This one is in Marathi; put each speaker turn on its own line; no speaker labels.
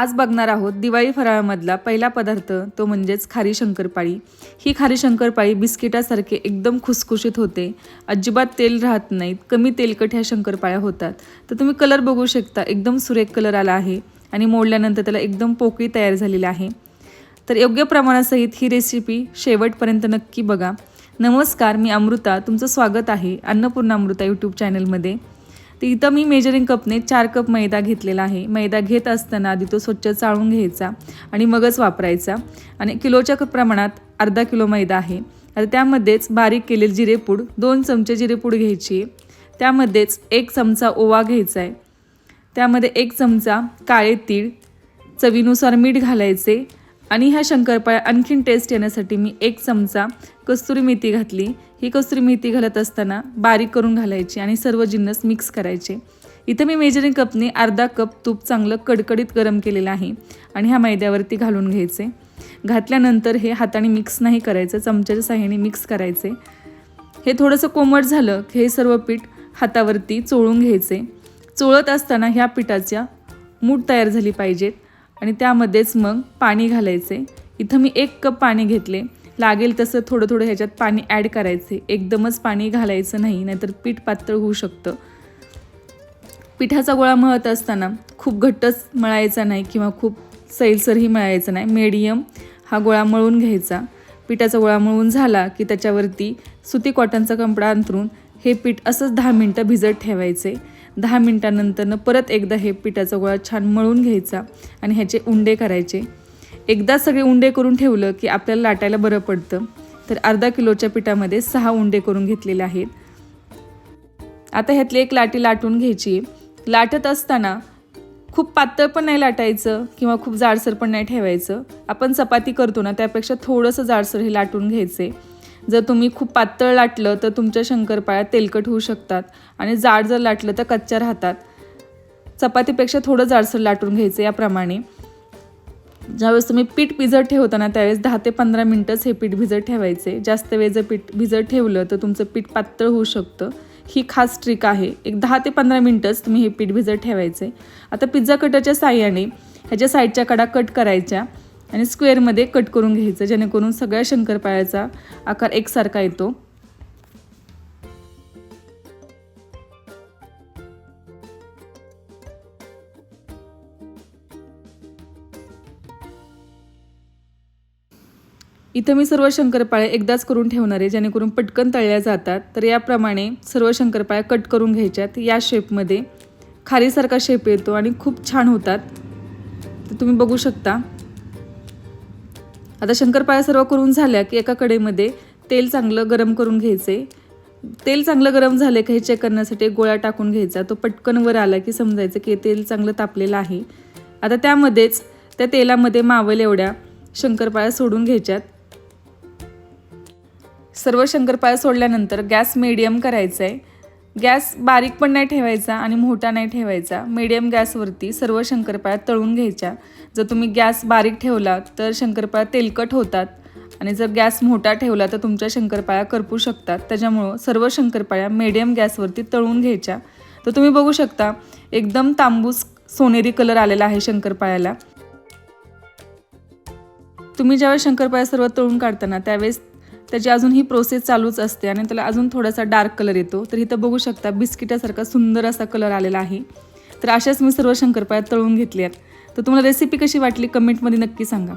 आज बघणार आहोत दिवाळी फराळामधला पहिला पदार्थ तो म्हणजेच खारी शंकरपाळी. ही खारी शंकरपाळी बिस्किटासारखे एकदम खुसखुशीत होते. अजिबात तेल राहत नाहीत कमी तेलकट ह्या शंकरपाळ्या होतात. तर तुम्ही कलर बघू शकता एकदम सुरेख कलर आला आहे आणि मोडल्यानंतर त्याला एकदम पोकळी तयार झालेली आहे. तर योग्य प्रमाणासहित ही रेसिपी शेवटपर्यंत नक्की बघा. नमस्कार मी अमृता तुमचं स्वागत आहे अन्नपूर्णा अमृता यूट्यूब चॅनलमध्ये तर इथं मी मेजरिंग कपने चार कप मैदा घेतलेला आहे. मैदा घेत असताना आधी तो स्वच्छ चाळून घ्यायचा आणि मगच वापरायचा. आणि किलोच्या प्रमाणात अर्धा किलो मैदा आहे. आता त्यामध्येच बारीक केलेली जिरेपूड दोन चमचे जिरेपूड घ्यायची आहे. त्यामध्येच एक चमचा ओवा घ्यायचा आहे. त्यामध्ये एक चमचा काळे तीळ चवीनुसार मीठ घालायचे आणि ह्या शंकरपाळ्या आणखीन टेस्ट येण्यासाठी मी एक चमचा कस्तुरी मेथी घातली. ही कसुरी मेथी घालत असताना बारीक करून घालायची आणि सर्व जिन्नस मिक्स करायचे. इथं मी मेजरिंग कपने अर्धा कप तूप चांगलं कडकडीत गरम केलेलं आहे आणि ह्या मैद्यावरती घालून घ्यायचे. घातल्यानंतर हे हाताने मिक्स नाही करायचं चमच्याच्या साह्याने मिक्स करायचे. हे थोडंसं कोमट झालं की हे सर्व पीठ हातावरती चोळून घ्यायचे. चोळत असताना ह्या पिठाच्या मूठ तयार झाली पाहिजेत आणि त्यामध्येच मग पाणी घालायचे. इथं मी एक कप पाणी घेतले. लागेल तसं थोडं थोडं ह्याच्यात पाणी ॲड करायचे. एकदमच पाणी घालायचं नाही नाहीतर पीठ पातळ होऊ शकतं. पिठाचा गोळा मळत असताना खूप घट्टच मळायचा नाही किंवा खूप सैलसरही मळायचा नाही. मीडियम हा गोळा मळून घ्यायचा. पिठाचा गोळा मळून झाला की त्याच्यावरती सुती कॉटनचा कपडा अंथरून हे पीठ असंच दहा मिनटं भिजत ठेवायचे. दहा मिनटानंतरनं परत एकदा हे पिठाचा गोळा छान मळून घ्यायचा आणि ह्याचे उंडे करायचे. एकदा सगळे उंडे करून ठेवलं की आपल्याला लाटायला बरं पडतं. तर अर्धा किलोच्या पिठामध्ये सहा उंडे करून घेतलेले आहेत. आता ह्यातली एक लाटी लाटून घ्यायची. लाटत असताना खूप पातळ पण नाही लाटायचं किंवा खूप जाडसर पण नाही ठेवायचं. आपण चपाती करतो ना त्यापेक्षा थोडंसं जाडसर हे लाटून घ्यायचे. जर तुम्ही खूप पातळ लाटलं तर तुमच्या शंकरपाळ्या तेलकट होऊ शकतात आणि जाड जर लाटलं तर कच्च्या राहतात. चपातीपेक्षा थोडं जाडसर लाटून घ्यायचं याप्रमाणे. ज्यावेळेस तुम्ही पीठ भिजत ठेवताना त्यावेळेस दहा ते पंधरा मिनटंच हे पीठ भिजत ठेवायचे. जास्त वेळ जर पीठ भिजत ठेवलं तर तुमचं पीठ पातळ होऊ शकतं. ही खास ट्रिक आहे. एक दहा ते पंधरा मिनटंच तुम्ही हे पीठ भिजत ठेवायचे. आता पिझ्झा कटरच्या साह्याने ह्याच्या साईडच्या कडा कट करायच्या आणि स्क्वेअरमध्ये कट करून घ्यायचं जेणेकरून सगळ्या शंकरपाळ्याचा आकार एकसारखा येतो. इथं मी सर्व शंकरपाळे एकदाच करून ठेवणार आहे जेणेकरून पटकन तळल्या जातात. तर याप्रमाणे सर्व शंकरपाळ्या कट करून घ्यायच्यात. या शेपमध्ये खारीसारखा शेप येतो आणि खूप छान होतात. तर तुम्ही बघू शकता. आता शंकरपाळ्या सर्व करून झाल्या की एका कडेमध्ये तेल चांगलं गरम करून घ्यायचे. तेल चांगलं गरम झाले का हे चेक करण्यासाठी गोळा टाकून घ्यायचा. तो पटकन वर आला की समजायचं की तेल चांगलं तापलेलं आहे. आता त्यामध्येच त्या तेलामध्ये मावल एवढ्या शंकरपाळ्या सोडून घ्यायच्यात. सर्व शंकरपाळ्या सोडल्यानंतर गॅस मिडियम करायचा आहे गॅस बारीक पण नाही ठेवायचा आणि मोठा नाही ठेवायचा. मिडियम गॅसवरती सर्व शंकरपाळ्या तळून घ्यायच्या. जर तुम्ही गॅस बारीक ठेवला तर शंकरपाळ्या तेलकट होतात. आणि जर गॅस मोठा ठेवला तर तुमच्या शंकरपाळ्या करपू शकतात. त्याच्यामुळं सर्व शंकरपाळ्या मिडियम गॅसवरती तळून घ्यायच्या. तर तुम्ही बघू शकता एकदम तांबूस सोनेरी कलर आलेला आहे शंकरपाळ्याला. तुम्ही ज्यावेळेस शंकरपाळ्या सर्व तळून काढताना त्यावेळेस त्याची अजून ही प्रोसेस चालूच असते आणि त्याला अजून थोडासा डार्क कलर येतो. तर इथं बघू शकता बिस्किटासारखा सुंदर असा कलर आलेला आहे. तर अशाच मी सर्व शंकरपाळ्या तळून आहेत तर तुम्हाला रेसिपी कशी वाटली? कमेंटमध्ये नक्की सांगा.